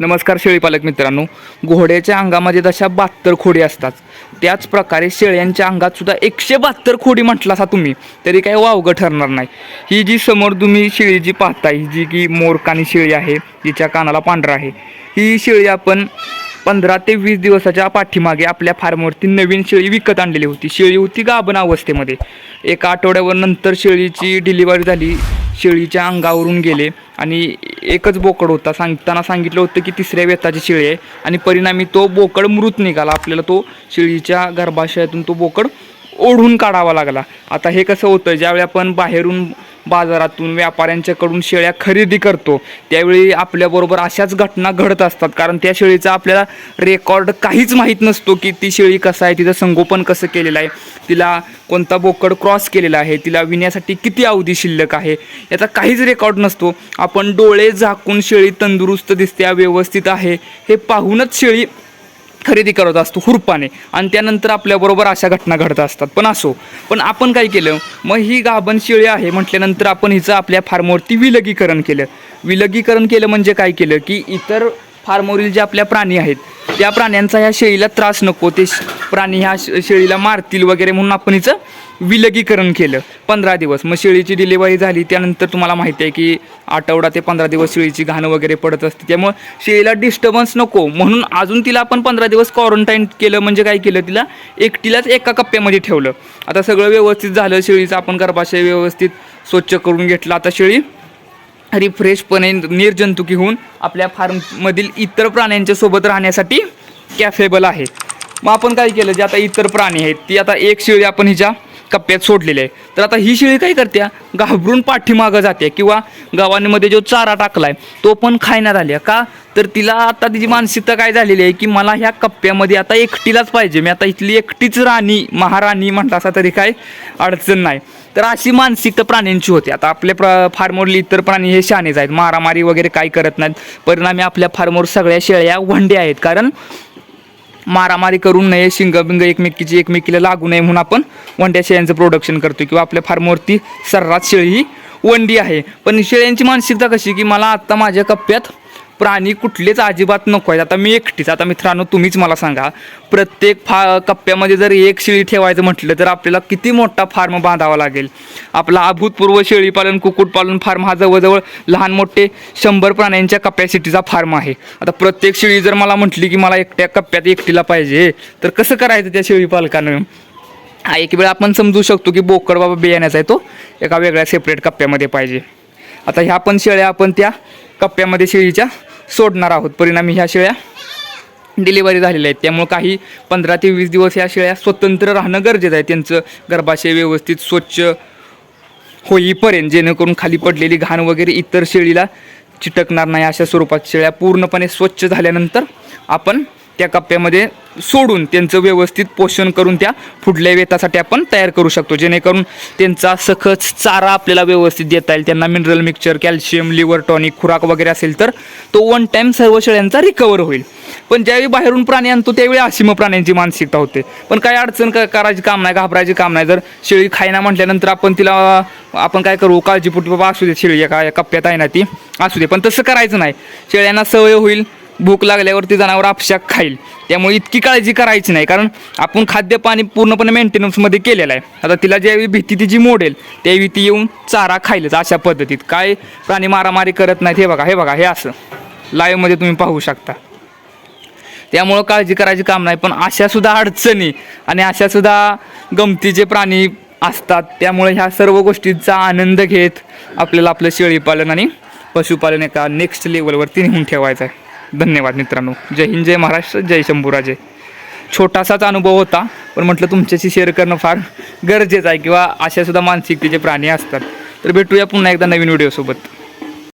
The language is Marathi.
नमस्कार शेळीपालक मित्रांनो. घोड्याच्या अंगामध्ये जशा बहात्तर खोडी असतात त्याच प्रकारे शेळ्यांच्या अंगात सुद्धा एकशे बहात्तर खोडी म्हटला असा तुम्ही तरी काही वावगं ठरणार नाही. ही जी समोर तुम्ही शेळी जी पाहताय ही जी की मोरकानी शेळी आहे जिच्या कानाला पांढरा आहे. ही शेळी आपण पंधरा ते वीस दिवसाच्या पाठीमागे आपल्या फार्मवरती नवीन शेळी विकत आणलेली होती. शेळी होती गाभण अवस्थेमध्ये. एका आठवड्यावर नंतर शेळीची डिलिव्हरी झाली. शेळीच्या अंगावरून गेले आणि एकच बोकड होता. सांगताना सांगितलं होतं की तिसऱ्या वेताची शेळी आहे आणि परिणामी तो बोकड मृत निघाला. आपल्याला तो शेळीच्या गर्भाशयातून तो बोकड ओढून काढावा लागला. आता हे कसं होतं ज्यावेळी आपण बाहेरून बाजारातून व्यापाऱ्यांच्याकडून शेळ्या खरेदी करतो त्यावेळी आपल्याबरोबर अशाच घटना घडत असतात. कारण त्या शेळीचा आपल्याला रेकॉर्ड काहीच माहीत नसतो की ती शेळी कसं आहे तिचं संगोपन कसं केलेलं आहे तिला कोणता बोकड क्रॉस केलेला आहे तिला विण्यासाठी किती अवधी शिल्लक आहे याचा काहीच रेकॉर्ड नसतो. आपण डोळे झाकून शेळी तंदुरुस्त दिसते व्यवस्थित आहे हे पाहूनच शेळी खरेदी करत असतो हुरपाने. आणि त्यानंतर आपल्याबरोबर अशा घटना घडत असतात. पण असो पण आपण काय केलं? मग ही गाभण शेळी आहे म्हटल्यानंतर आपण हिचं आपल्या फार्मवरती विलगीकरण केलं. विलगीकरण केलं म्हणजे काय केलं? की इतर फार्मवरील जे आपल्या प्राणी आहेत त्या प्राण्यांचा ह्या शेळीला त्रास नको ते श- प्राणी ह्या शेळीला मारतील वगैरे म्हणून आपण हिचं विलगीकरण केलं पंधरा दिवस. मग शेळीची डिलिव्हरी झाली त्यानंतर तुम्हाला माहिती आहे की आठवडा ते पंधरा दिवस शेळीची घाणं वगैरे पडत असते. त्यामुळं शेळीला डिस्टर्बन्स नको. म्हणून अजून तिला आपण पंधरा दिवस क्वारंटाईन केलं म्हणजे काय केलं तिला एकटीलाच एका कप्प्यामध्ये ठेवलं. आता सगळं व्यवस्थित झालं शेळीचं आपण गर्भाशय व्यवस्थित स्वच्छ करून घेतलं. आता शेळी रिफ्रेशपणे निर्जंतुकी होऊन आपल्या फार्ममधील इतर प्राण्यांच्या सोबत राहण्यासाठी कॅफेबल आहे. मग आपण काय केलं जे आता इतर प्राणी आहेत ती आता एक शेळी आपण हिच्या कप्प्यात सोडलेली आहे. तर आता ही शेळी काय करते? घाबरून पाठीमागं जाते किंवा गावांमध्ये जो चारा टाकलाय तो पण खायण्यात आली का? तर तिला आता तिची मानसिकता काय झालेली आहे की मला ह्या कप्प्यामध्ये आता एकटीलाच पाहिजे. मी आता इथली एकटीच राणी महाराणी म्हटलं असा तरी काय अडचण नाही. तर अशी मानसिकता प्राण्यांची होती. आता आपले प्र फार्मोरली इतर प्राणी हे शहाणेच आहेत. मारामारी वगैरे काही करत नाहीत. परिणामी आपल्या फार्मोर सगळ्या शेळ्या वंडे आहेत. कारण मारामारी करू नये शिंगबिंग एकमेकीची एकमेकीला लागू नये म्हणून आपण वंड्या शेळ्यांचं प्रोडक्शन करतो किंवा आपल्या फार्मवरती सर्रास शेळी ही वंडी आहे. पण शेळ्यांची मानसिकता कशी की मला आत्ता माझ्या कप्प्यात प्राणी कुठलेच अजिबात नको आहेत. आता मी एकटीच. आता मित्रांनो तुम्हीच मला सांगा. प्रत्येक फा कप्प्यामध्ये जर एक शेळी ठेवायचं म्हटलं तर आपल्याला किती मोठा फार्म बांधावा लागेल? आपला अभूतपूर्व शेळीपालन कुक्कुटपालन फार्म हा जवळजवळ लहान मोठे शंभर प्राण्यांच्या कपॅसिटीचा फार्म आहे. आता प्रत्येक शेळी जर मला म्हटली की मला एकट्या कप्प्यात एकटीला पाहिजे तर कसं करायचं त्या शेळी पालकानं हा एक वेळ आपण समजू शकतो की बोकड बाबा बियाण्याचा आहे तो एका वेगळ्या सेपरेट कप्प्यामध्ये पाहिजे. आता ह्या पण शेळ्या आपण त्या कप्प्यामध्ये शेळीच्या सोडणार आहोत. परिणामी ह्या शेळ्या डिलिव्हरी झालेल्या आहेत. त्यामुळे काही पंधरा ते वीस दिवस ह्या शेळ्या स्वतंत्र राहणं गरजेचं आहे. त्यांचं गर्भाशय व्यवस्थित स्वच्छ होईपर्यंत जेणेकरून खाली पडलेली घाण वगैरे इतर शेळीला चिटकणार नाही. अशा स्वरूपात शेळ्या पूर्णपणे स्वच्छ झाल्यानंतर आपण त्या कप्प्यामध्ये सोडून त्यांचं व्यवस्थित पोषण करून त्या पुढल्या वेतासाठी आपण तयार करू शकतो. जेणेकरून त्यांचा सखत चारा आपल्याला व्यवस्थित देता येईल. त्यांना mineral mixture calcium liver tonic खुराक वगैरे असेल तर तो वन टाईम सर्व शेळ्यांचा रिकवर होईल. पण ज्यावेळी बाहेरून प्राणी आणतो त्यावेळी असीम प्राण्यांची मानसिकता होते. पण काय अडचण करायची काम नाही घाबरायची काम नाही. जर शेळी खायना म्हटल्यानंतर आपण तिला आपण काय करू काळजीपोटी बाबा असू दे शेळी एका या कप्प्यात आहे ना ती असू दे. पण तसं करायचं नाही. शेळ्यांना सवय होईल भूक लागल्यावरती जनावर आपशाक खाईल. त्यामुळे इतकी काळजी करायची नाही कारण आपण खाद्य पाणी पूर्णपणे मेंटेनन्समध्ये केलेलं आहे. आता तिला ज्यावेळी भीती तिची मोडेल त्यावेळी ती येऊन चारा खाईलच अशा पद्धतीत. काय प्राणी मारामारी करत नाहीत हे बघा हे बघा हे असं. लाईव्हमध्ये तुम्ही पाहू शकता. त्यामुळं काळजी करायची काम नाही पण अशासुद्धा अडचणी आणि अशासुद्धा गमतीचे प्राणी असतात त्यामुळे ह्या सर्व गोष्टींचा आनंद घेत आपल्याला आपलं शेळीपालन आणि पशुपालन एका नेक्स्ट लेवलवरती नेऊन ठेवायचं आहे. धन्यवाद मित्रांनो. जय हिंद जय महाराष्ट्र जय शंभूराजे. छोटासाच अनुभव होता पण म्हटलं तुमच्याशी शेअर करणं फार गरजेचं आहे किंवा अशा सुद्धा मानसिकतेचे प्राणी असतात. तर भेटूया पुन्हा एकदा नवीन व्हिडिओसोबत